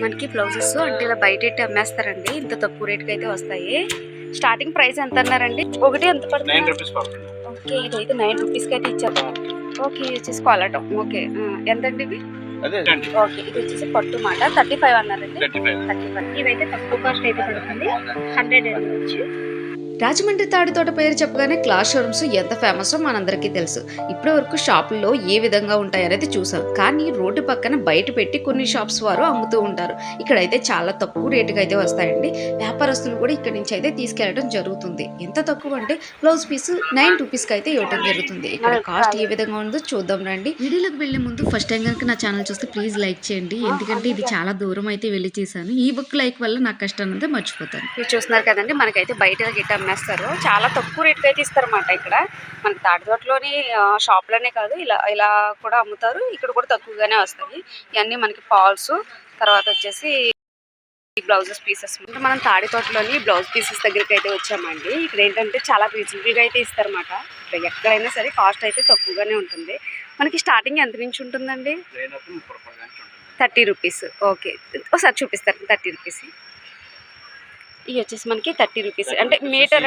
మనకి బ్లౌజెస్ అంటే ఇలా బయట అమ్మేస్తారండి. ఇంత తక్కువ రేట్కి అయితే వస్తాయి. స్టార్టింగ్ ప్రైస్ ఎంత అన్నారండి? ఒకటి ఎంత పడుతుంది? ఓకే ఇదైతే నైన్ రూపీస్కి అయితే ఇచ్చారు. ఓకే ఇది వచ్చేసి కాలటం ఓకే ఎంతండి ఇవి ఓకే ఇది వచ్చేసి పట్టు మాట. థర్టీ ఫైవ్ అన్నారండి. థర్టీ ఫైవ్ థర్టీ ఫైవ్ ఇవైతే తక్కువ కాస్ట్ అయితే పడుతుంది. హండ్రెడ్ వచ్చి రాజమండ్రి తాడితోట పేరు చెప్పగానే క్లాస్ షోరూమ్స్ ఎంత ఫేమస్ మనందరికీ తెలుసు. ఇప్పటి వరకు షాపుల్లో ఏ విధంగా ఉంటాయనేది చూసాం. కానీ రోడ్డు పక్కన బయట పెట్టి కొన్ని షాప్స్ వారు అమ్ముతూ ఉంటారు. ఇక్కడైతే చాలా తక్కువ రేటుకి అయితే వస్తాయండి. వ్యాపారస్తులు కూడా ఇక్కడ నుంచి అయితే తీసుకెళ్ళడం జరుగుతుంది. ఎంత తక్కువ అంటే బ్లౌజ్ పీస్ నైన్ రూపీస్కి అయితే ఇవ్వడం జరుగుతుంది. ఇక్కడ కాస్ట్ ఏ విధంగా ఉందో చూద్దాం రండి. వీడియోలోకి వెళ్ళే ముందు ఫస్ట్ టైం కనుక నా ఛానల్ చూస్తే ప్లీజ్ లైక్ చేయండి. ఎందుకంటే ఇది చాలా దూరం అయితే వెళ్ళి చేశాను. ఈ బుక్ లైక్ వల్ల నా కష్టాన్ని అంతా మర్చిపోతాను. మీరు చూస్తున్నారు కదండి మనకైతే బయట గిట్ట అమ్మేస్తారు. చాలా తక్కువ రేట్కి అయితే ఇస్తారన్నమాట ఇక్కడ. మనకి తాటితోటలోని షాప్లోనే కాదు ఇలా ఇలా కూడా అమ్ముతారు. ఇక్కడ కూడా తక్కువగానే వస్తాయి. ఇవన్నీ మనకి పాల్స్ తర్వాత వచ్చేసి బ్లౌజెస్ పీసెస్. మనం తాడితోటలోని బ్లౌజ్ పీసెస్ దగ్గరికి అయితే వచ్చామండి. ఇక్కడ ఏంటంటే చాలా రీజనబుల్గా అయితే ఇస్తారన్నమాట. ఎక్కడైనా సరే కాస్ట్ అయితే తక్కువగానే ఉంటుంది. మనకి స్టార్టింగ్ ఎంత నుంచి ఉంటుందండి? Thirty rupees. ఓకే. ఒకసారి చూపిస్తారు థర్టీ రూపీస్ ఇవి వచ్చేసి మనకి థర్టీ రూపీస్. అంటే మీటర్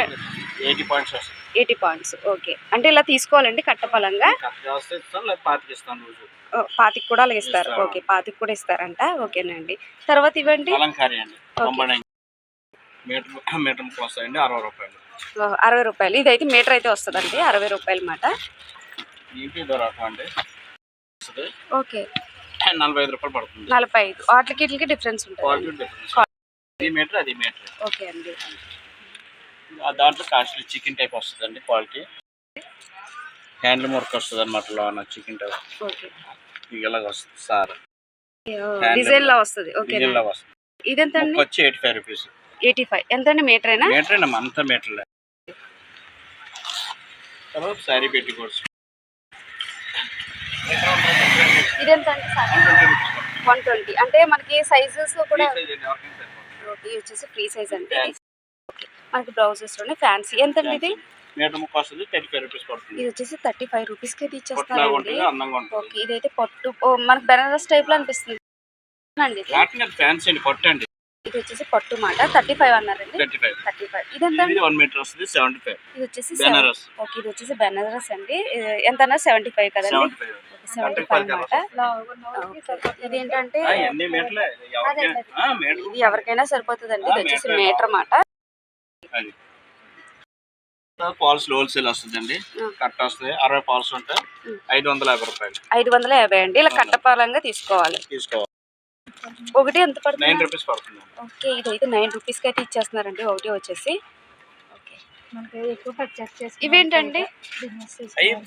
ఎయిటీ పాయింట్స్ వస్తుంది ఎయిటీ పాయింట్స్ ఓకే. అంటే ఇలా తీసుకోవాలండి కట్టపలంగా? పాతికి ఇస్తాను రోజు. ఓ, పాతికి కూడా అలాగే ఇస్తారు. ఓకే పాతికి కూడా ఇస్తారంట. ఓకేనండి. తర్వాత ఇవ్వండి. అరవై రూపాయలు. రూపాయలు. ఇదైతే మీటర్ అయితే వస్తుందండి అరవై రూపాయలు మాట. ఇదో ఓకే. నలభై ఐదు రూపాయలు పడుతుంది. నలభై ఐదు. వాటికి వీటికి డిఫరెన్స్ ఉంటుంది. Quality difference. ఇది మీటర్ అది మీటర్ ఓకే అండి. దాంట్లో కాస్ట్లీ చికెన్ టైప్ వస్తుందండి క్వాలిటీ. హ్యాండ్లూమ్ వర్క్ వస్తుంది అనమాట లోన చికెన్ టైప్. ఇలాగ వస్తుంది? సార్. డిజైన్ లా వస్తుంది. ఓకే ఇలా వస్తుంది. ఇదెంత అండి వచ్చి eighty five rupees eighty five ఎంతండి మీటర్ అయినా మీటర్ అండి అంతా మీటర్లే తర్వాత శారీ పెట్టి కోర్స్ ఇదెంత అండి వన్ ట్వంటీ అంటే మనకి సైజెస్ కూడా ఇది వచ్చేసి ఫ్రీ సైజ్ అండి. ఓకే మనకి బ్లౌజెస్లోనే ఫ్యాన్సీ. ఎంత అండి ఇది ఇది వచ్చేసి థర్టీ ఫైవ్ రూపీస్కి అయితే ఇచ్చేస్తారండి ఓకే ఇదైతే పట్టు. మనకి బెనారస్ టైప్లో అనిపిస్తుంది. అండి పొట్టు అండి ఇది వచ్చేసి పట్టు మాట. థర్టీ ఫైవ్ అన్నారండి. Thirty five. ఇదెంత? ఇది వచ్చేసి బెనారస్ ఓకే ఇది వచ్చేసి బెనారస్ అండి ఎంత అన్నారు సెవెంటీ ఫైవ్ కదండి. సెవెంటీ ఫైవ్ మాట ఇదేంటంటే ఇది ఎవరికైనా సరిపోతుందండి. ఇది వచ్చేసి మీటర్ మాట. పాల్స్ హోల్సేల్ వస్తుందండి. కట్ట వస్తుంది. అరవై పాల్స్ ఉంటాయి. ఐదు వందల యాభై రూపాయలు. ఐదు వందల యాభై అండి. ఇలా కట్టపాలంగా తీసుకోవాలి. తీసుకోవాలి. ఒకటి ఎంత నైన్ పడుతుంది రూపీస్ పడుతుంది. ఓకే ఇదైతే నైన్ రూపీస్కి అయితే ఇచ్చేస్తున్నారండి. ఒకటి వచ్చేసి. ఇవేంటండి?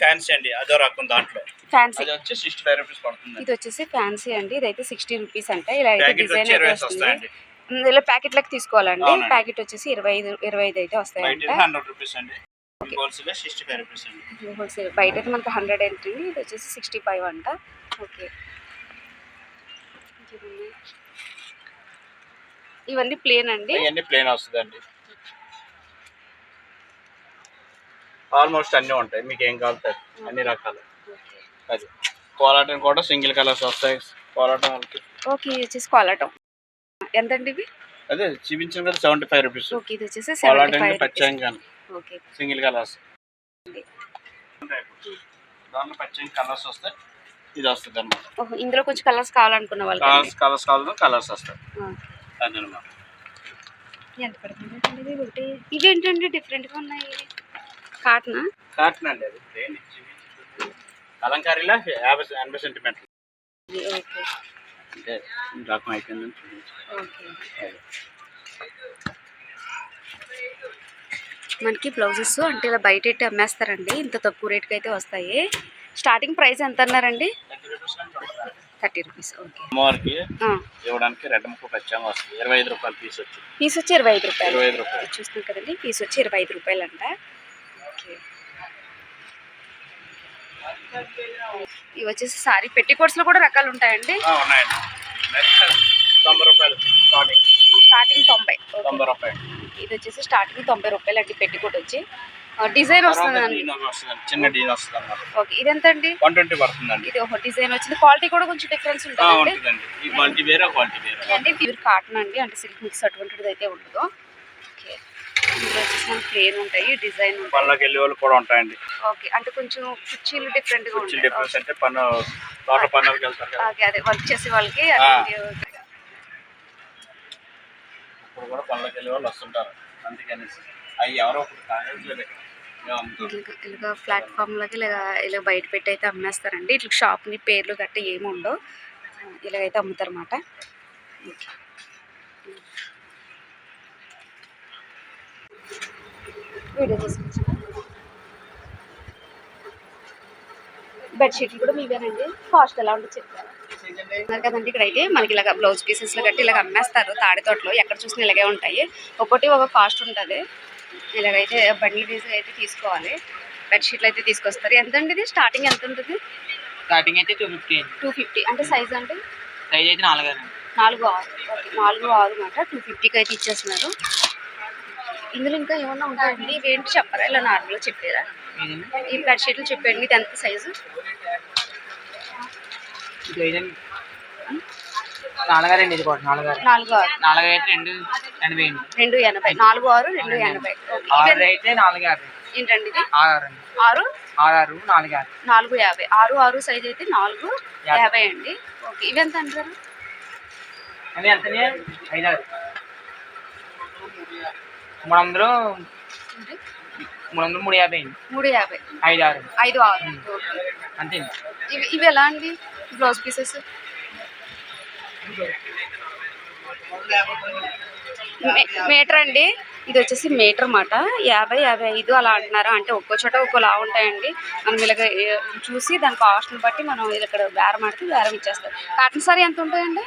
ఫ్యాన్సీ అండి అదో రకం దాంట్లో. ఫ్యాన్సీ ఇది వచ్చేసి ఫ్యాన్సీ అండి. ఇదైతే సిక్స్టీ రూపీస్ అంటే. ఇలా అయితే ప్యాకెట్ డిజైన్ అయితే వస్తుంది. ఇలా ప్యాకెట్లకు తీసుకోవాలండి. అవునండి. ప్యాకెట్ వచ్చేసి ఇరవై ఐదు ఇరవై ఐదు అయితే బయట వస్తాయంట హండ్రెడ్ రూపీస్ అండి. హోల్సేల్ బయట అయితే మనకి హండ్రెడ్ ఎంట్రీ ఇది వచ్చేసి సిక్స్టీ ఫైవ్ అంట. ఓకే ఇవన్నీ ప్లేన్ అండి. ఇవన్నీ ప్లేన్ వస్తుందండి. ఆల్మోస్ట్ అన్నీ ఉంటాయి. మీకు ఏం కావాలి అన్ని రకాలు. అది. కోలాటం కూడా సింగిల్ కలర్స్ వస్తాయి. కోలాటం ఓకే ఇది వచ్చేసి కోలాటం. ఎంతండి ఇవి? అదే చూపించిన కదా సెవెంటీ ఫైవ్ రూపీస్ ఓకే ఇది వచ్చేసి సెవెంటీ కోలాటం ఫైవ్ కానీ ఓకే. Single colours. దాంట్లో కలర్స్ వస్తాయి. ఇది వస్తుంది అనమాట ఓహో, ఇందులో కొంచెం కలర్స్ కావాలనుకున్న వాళ్ళకి కలర్స్ కలర్స్ కావాలి కలర్స్ వస్తాయి. అదనమాట ఎంత పడుతుంది ఒకటి? ఇవేంటండి డిఫరెంట్గా ఉన్నాయి? కాటనా? కాటన్ అండి అది. కలంకారీలో యాభై ఎనభై సెంటీమీటర్లు. అంటే రకం అయిపోయిందని చూపించాలి ఓకే. మనకి బ్లౌజెస్ అంటే ఇలా బయట అమ్మేస్తారండి. ఇంత తక్కువ రేట్కి అయితే వస్తాయి. స్టార్టింగ్ ప్రైస్ ఎంత అన్నారండి థర్టీ రూపీస్ ఓకే. అమ్మవారికి ఇవ్వడానికి రెడ్ ముక్క పచ్చాంగా వస్తుంది. ఇరవై ఐదు రూపాయలు పీస్ వచ్చి పీస్ వచ్చి ఇరవై ఐదు రూపాయలు. ఇరవై ఐదు రూపాయలు. చూస్తున్నాం కదండి పీస్ వచ్చి ఇరవై ఐదు రూపాయలు అంట ఓకే. ఇవి వచ్చేసి సారీ పెట్టి లో కూడా రకాలు ఉంటాయండి. ఉన్నాయండి. తొంభై రూపాయలు స్టార్టింగ్ స్టార్టింగ్ తొంభై. తొంభై రూపాయలు. ఇది వచ్చేసి స్టార్టింగ్ తొంభై రూపాయలు అండి పెట్టికోట్ వచ్చి. డిజైన్ వస్తుందండి చిన్న డీన్ వస్తుంది ఓకే ఇది ఎంత అండి వన్ ట్వంటీ పడుతుందండి. ఇది ఒక డిజైన్ వచ్చింది. క్వాలిటీ కూడా కొంచెం డిఫరెన్స్ ఆ, ఉంటుందండి? ఉంటుందండి. ఈ క్వాలిటీ వేరే క్వాలిటీ వేరే అంటే ప్యూర్ కాటన్ అండి. అంటే సిల్క్ మిక్స్ అటువంటిది అయితే ఉండదు. ఓకే. ఇందులో వచ్చేసి మనకి ప్లేన్ ఉంటాయి డిజైన్ ఉంటాయి. పనులకు వెళ్ళే వాళ్ళు కూడా ఉంటాయండి. ఓకే అంటే కొంచెం కుర్చీలు డిఫరెంట్గా కొంచెం ఉంటాయి. డిఫరెన్స్ అంటే పన్ను తోట పన్నులకు వెళ్తారు కదా. ఓకే అదే వర్క్ చేసే వాళ్ళకి ఇప్పుడు కూడా పనులకు వెళ్ళే వాళ్ళు వస్తుంటారు. అందుకని అవి ఎవరో ఒకటి ఇలా ఇలాగ ప్లాట్ఫామ్ లాగా ఇలా ఇలా బయట పెట్టి అయితే అమ్మేస్తారండి. ఇట్లా షాప్ని పేర్లు గట్ట ఏమి ఉండవు. ఇలాగైతే అమ్ముతారు అన్నమాట వీడియో తీసుకొచ్చి బెడ్షీట్లు కూడా మీవేనండి? కాస్ట్ ఎలా ఉంటుంది చెప్తారు? కదండి ఇక్కడ అయితే మనకి ఇలాగ బ్లౌజ్ పీసెస్లో గట్టి ఇలాగ అమ్మేస్తారు తాడి తోటలో ఎక్కడ చూసినా ఇలాగే ఉంటాయి. ఒక్కొక్కటి ఒక కాస్ట్ ఉంటుంది. ఇలాగైతే బండిల్ పీస్ అయితే తీసుకోవాలి. బెడ్షీట్లు అయితే తీసుకొస్తారు. ఎంత అండి ఇది? స్టార్టింగ్ ఎంత ఉంటుంది? స్టార్టింగ్ అయితే టూ ఫిఫ్టీ టూ ఫిఫ్టీ అంటే సైజ్ అంటే? సైజ్ అయితే నాలుగు నాలుగు ఆరు. ఓకే నాలుగు ఆరు మాట. టూ ఫిఫ్టీకి అయితే ఇచ్చేస్తున్నారు. ఇందులో ఇంకా ఏమన్నా ఉంటాయండి? ఇవేంటి చెప్పరా? ఇలా నార్మల్గా చెప్పారా? ఈ బెడ్షీట్లు చెప్పండి ఇది ఎంత సైజు నాలుగారండి ఇది కూడా నాలుగారు నాలుగు నాలుగు అయితే రెండు. రెండు ఎనభై. నాలుగు ఆరు రెండు ఎనభై. ఏంటండి ఇది? ఆరు ఆరు? నాలుగు యాభై నాలుగు యాభై. ఆరు ఆరు సైజ్ అయితే నాలుగు యాభై. అండి. ఓకే. ఇవి ఎంత అంటారు? మూడు వందలు మూడు వందలు మూడు యాభై మూడు యాభై. ఐదు ఆరు. ఐదు ఆరు అంతే ఇవి ఇవి ఎలా అండి? Blouse pieces? మీటర్ అండి. ఇది వచ్చేసి మీటర్ అన్నమాట యాభై యాభై ఐదు అలా అంటున్నారు. అంటే ఒక్కో చోట ఒక్కోలా ఉంటాయండి. మనం ఇలాగ చూసి దాని కాస్ట్ని బట్టి మనం ఇది ఇక్కడ బేరం ఆడితే బేరం ఇచ్చేస్తారు. కాటన్ సారీ ఎంత ఉంటాయండి?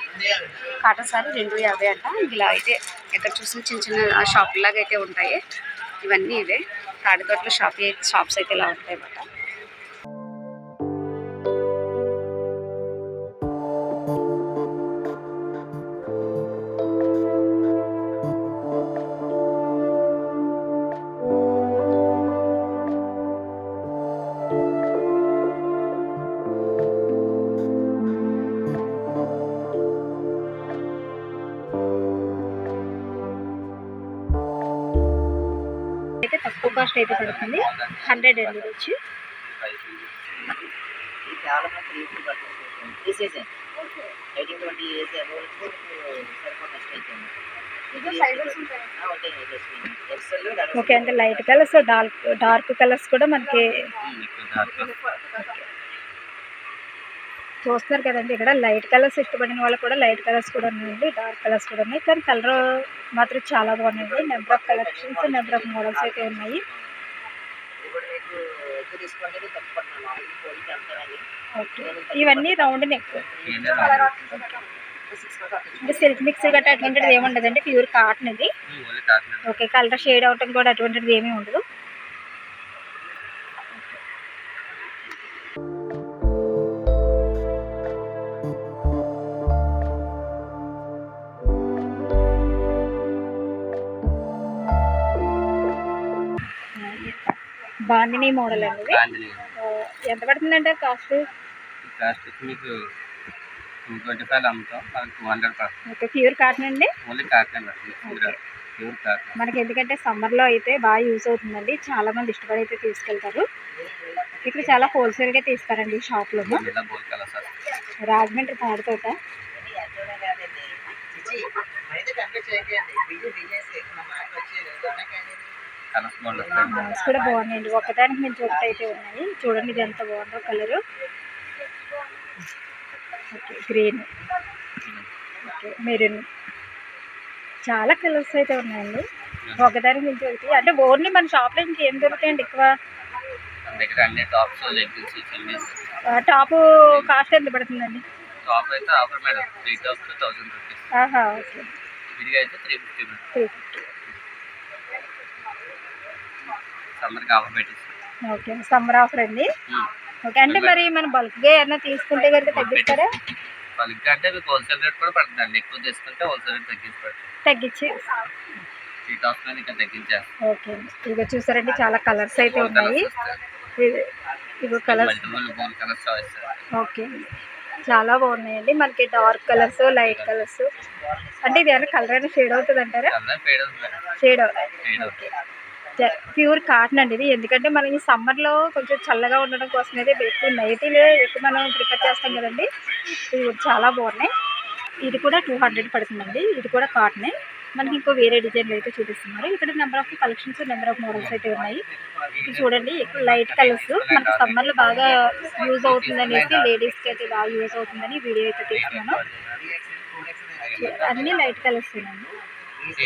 కాటన్ సారీ రెండు యాభై అంట. ఇలా అయితే ఇక్కడ చూసిన చిన్న చిన్న షాప్ లాగా అయితే ఉంటాయి. ఇవన్నీ ఇవే. తాడితోటలో షాప్ షాప్స్ అయితే ఇలా ఉంటాయి అన్నమాట కాస్ట్ అయితే పడుతుంది. హండ్రెడ్ అండి వచ్చి ఓకే అంటే light colours dark dark colours కూడా మనకి చూస్తున్నారు కదండి. ఇక్కడ లైట్ కలర్స్ ఇష్టపడిన వాళ్ళు కూడా లైట్ కలర్స్ కూడా ఉన్నాయండి. డార్క్ కలర్స్ కూడా ఉన్నాయి. కానీ కలర్ మాత్రం చాలా బాగున్నాయండి. Number of collections number of models అయితే ఉన్నాయి. ఇవన్నీ రౌండ్ నెక్. సిల్క్ మిక్స్ గట్రా అటువంటిది ఏమి ఉండదండి. ప్యూర్ కాటన్ ఇది. ఓకే. కలర్ షేడ్ అవటం కూడా అటువంటిది ఏమీ ఉండదు. బాందిని మోడల్ అండి ఎంత పడుతుందంటే కాస్ట్ కాస్ట్ మీకు టూ ట్వంటీ ఫైవ్ అమ్ముతాం. మనకి టూ హండ్రెడ్ పడుతుంది. ఓకే ప్యూర్ కాటన్ అండి? ఓన్లీ కాటన్ ప్యూర్ కాటన్ మనకి ఎందుకంటే సమ్మర్లో అయితే బాగా యూస్ అవుతుందండి. చాలా మంది ఇష్టపడి అయితే తీసుకెళ్తారు. ఇక్కడ చాలా హోల్సేల్గా తీస్తారండి ఈ షాప్లో రాజమండ్రి తాడితోట చేయండి. కలర్స్ కూడా బాగున్నాయండి. ఒకదానికి మించి ఒకటి అయితే ఉన్నాయి. చూడండి ఇది ఎంత బాగుందో colour. Okay green. Okay maroon. చాలా కలర్స్ అయితే ఉన్నాయండి. ఒకదానికి మించి ఒకటి అంటే ఓన్లీ మన షాప్లో ఇంకేం దొరుకుతాయండి ఎక్కువ? దగ్గర అన్ని టాప్స్ టాప్ కాస్ట్ ఎంత పడుతుందండి? టాప్ అయితే offer madam three tops thousand rupees. ఆహా ఓకే. విడిగా అయితే three fifty madam. Three fifty. సమ్మర్కి ఆఫర్ పెట్టేసి ఓకే సమ్మర్ ఆఫర్ అండి. ఓకే అంటే మరి మనం బల్క్గా ఏమన్నా తీసుకుంటే కనుక తగ్గిస్తారా? వాళ్ళకి అంటే మీకు హోల్సేల్ రేట్ కూడా పడుతుంది అండి ఎక్కువ తీసుకుంటే హోల్సేల్ రేట్ తగ్గించి తగ్గించి. త్రీ థౌసండ్ ఇంకా తగ్గించేస్తాం. ఓకే ఇక చూసారండి చాలా కలర్స్ అయితే ఉన్నాయి. ఇగో కలర్స్. ఓకే చాలా బాగున్నాయండి. మనకి డార్క్ కలర్స్ లైట్ కలర్స్. అంటే ఇది ఏమైనా కలర్ అయినా షేడ్ అవుతుంది అంటారా షేడ్ అవుతుంది ప్యూర్ కాటన్ అండి ఇది. ఎందుకంటే మనం ఈ సమ్మర్లో కొంచెం చల్లగా ఉండడం కోసం అయితే ఎక్కువ నైటీలే ఎక్కువ మనం ప్రిపేర్ చేస్తాం కదండి. ఇవి చాలా బాగున్నాయి. ఇది కూడా టూ హండ్రెడ్ పడుతుందండి. ఇది కూడా కాటనే. మనకి ఇంకో వేరే డిజైన్లు అయితే చూపిస్తున్నారు. ఇక్కడ number of collections number of models అయితే ఉన్నాయి. ఇది చూడండి ఎక్కువ లైట్ కలర్స్. మనకి సమ్మర్లో బాగా యూజ్ అవుతుంది అనేసి లేడీస్కి అయితే బాగా యూజ్ అవుతుందని వీడియో అయితే తీసుకున్నాను అన్నీ లైట్ కలర్స్ ఉన్నాయి.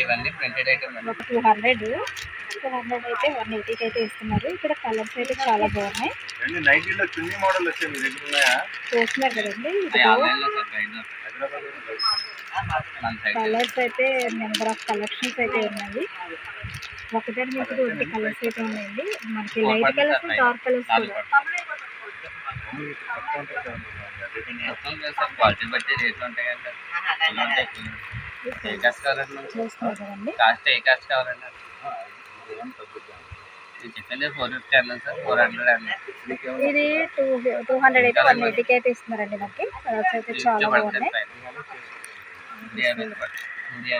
ఇవన్నీ ప్రింటెడ్ ఐటమ్ అండి ఒక టూ హండ్రెడ్ టూ హండ్రెడ్ అయితే వన్ ఎయిటీకి అయితే ఇస్తున్నారు. ఇక్కడ కలర్స్ అయితే చాలా బాగున్నాయి. చున్నీ మోడల్ చూస్తున్నారు కదండి. కలర్స్ అయితే నెంబర్ ఆఫ్ కలెక్షన్స్ అయితే ఉన్నాయి. ఒకదాని మీద ట్వంటీ కలర్స్ అయితే ఉన్నాయండి మనకి లైట్ కలర్స్ డార్క్ కలర్స్ కూడా క్వాలిటీ బట్టి రేట్లు ఉంటాయి కదా ఏ కాస్ట్ కావాలండి చూస్తున్నారు కదండి కాస్ట్ ఏ కాస్ట్ కావాలండి ఇది చెప్పండి ఫోర్ ఫిఫ్టీ అన్నాను సార్ ఫోర్ హండ్రెడ్ అన్నాను ఇది టూ టూ హండ్రెడ్ అయితే వన్ ఎయిటీకి అయితే ఇస్తున్నారండి మనకి కలర్స్ అయితే చాలా బాగున్నాయి. India India